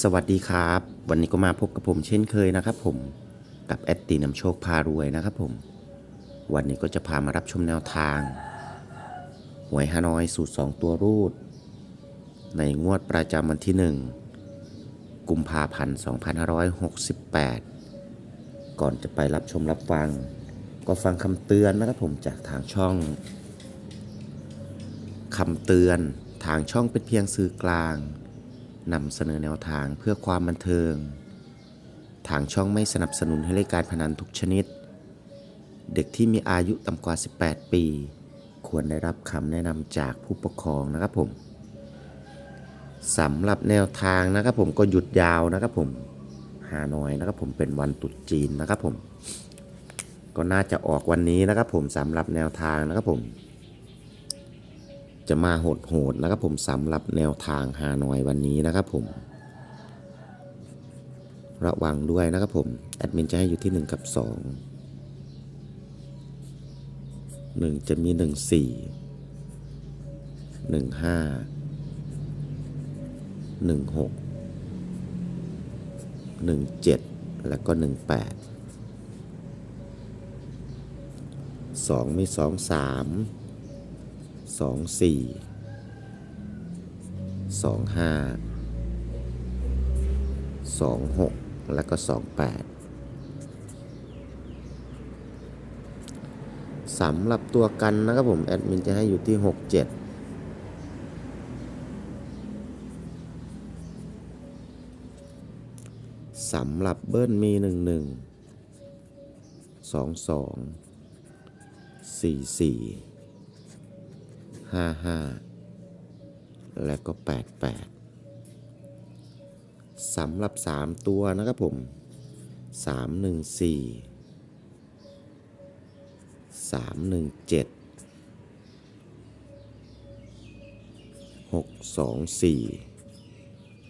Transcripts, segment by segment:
สวัสดีครับ วันนี้ก็มาพบกับผมเช่นเคยนะครับผมกับแอดตีนำโชคพารวยนะครับผม วันนี้ก็จะพามารับชมแนวทาง หวยฮานอยสูตร 2 ตัวรูด ในงวดประจำวันที่ 1 กุมภาพันธ์ 2568 ก่อนจะไปรับชมรับฟัง ก็ฟังคำเตือนนะครับผมจากทางช่องคำเตือนทางช่องเป็นเพียงสื่อกลาง นำเสนอแนวทางเพื่อความบันเทิง ทางช่องไม่สนับสนุนให้เล่นการพนันทุกชนิด เด็กที่มีอายุต่ำกว่า 18 ปี ควรได้รับคำแนะนำจากผู้ปกครองนะครับผมสำหรับแนวทางนะครับผมก็หยุดยาวนะครับผมฮานอยนะครับผมเป็นวันตรุษจีนนะครับผม ก็น่าจะออกวันนี้นะครับผมสำหรับแนวทางนะครับผม จะมาโหดๆนะครับผมสำหรับแนวทางฮานอยวันนี้นะครับผม ระวังด้วยนะครับผม แอดมินจะให้อยู่ที่ 1 กับ 2 1 จะมี 1 4 1 5 1 6 1 7 แล้วก็ 1 8 2 มี 2 3 สองสี่สองห้าสองหกแล้วก็สองแปดสำหรับตัวกันนะครับผม แอดมินจะให้อยู่ที่หกเจ็ดสำหรับเบิ้ลมีหนึ่งหนึ่งสองสองสี่สี่ ห้าห้าและก็แปดแปดสำหรับสามตัวนะครับผมสามหนึ่งสี่สามหนึ่งเจ็ดหกสองสี่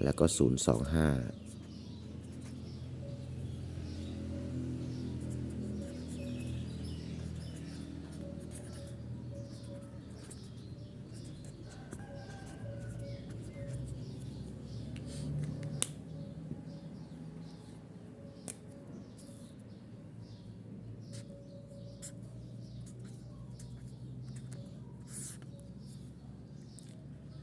แล้วก็ศูนย์สองห้า